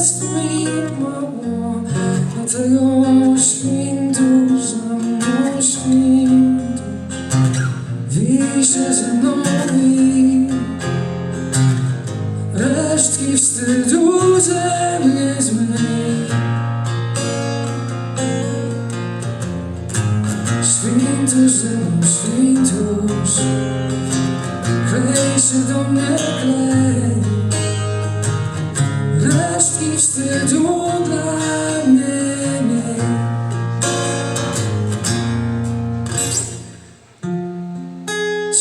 mi mało, dlatego świntu za mną świntu, wisie ze mną i resztki wstydu ze mnie zmyj. Świntusz ze mną, świntusz Klej się do mnie, klej wstydu dla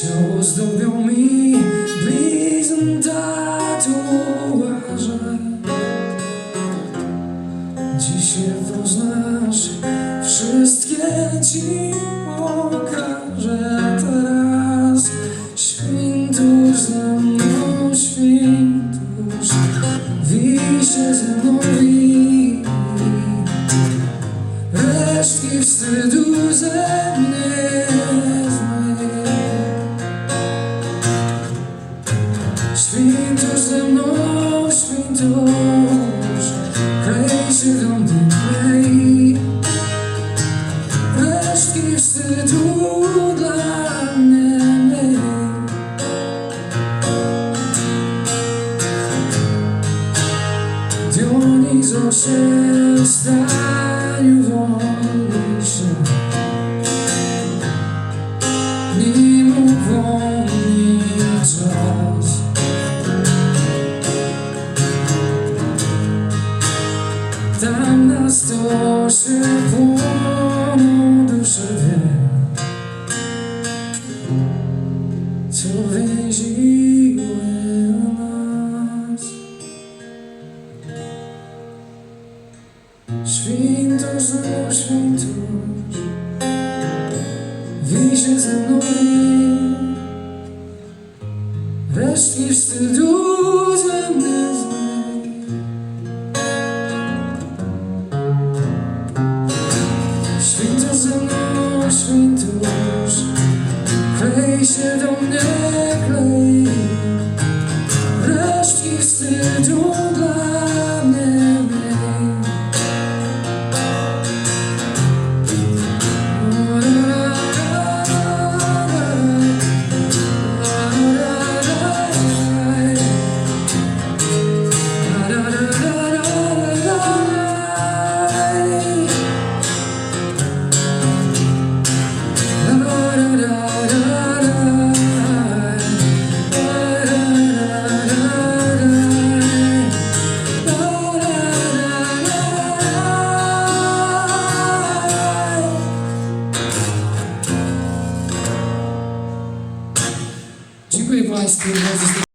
Ciało zdobią mi blizn tatuaże Dzisiaj poznasz wszystkie ci pokażę Resztki wstydu ze mnie zmyj Świntusz ze mną, świntusz Klej się do mnie, klej Resztki wstydu dla mnie Tam na stosie płoną dusze dwie Co więziły nas? Świntusz, no świntusz Wisie ze mną. Resztki wstydu ze mnie Klej się спільно зустрічаємо.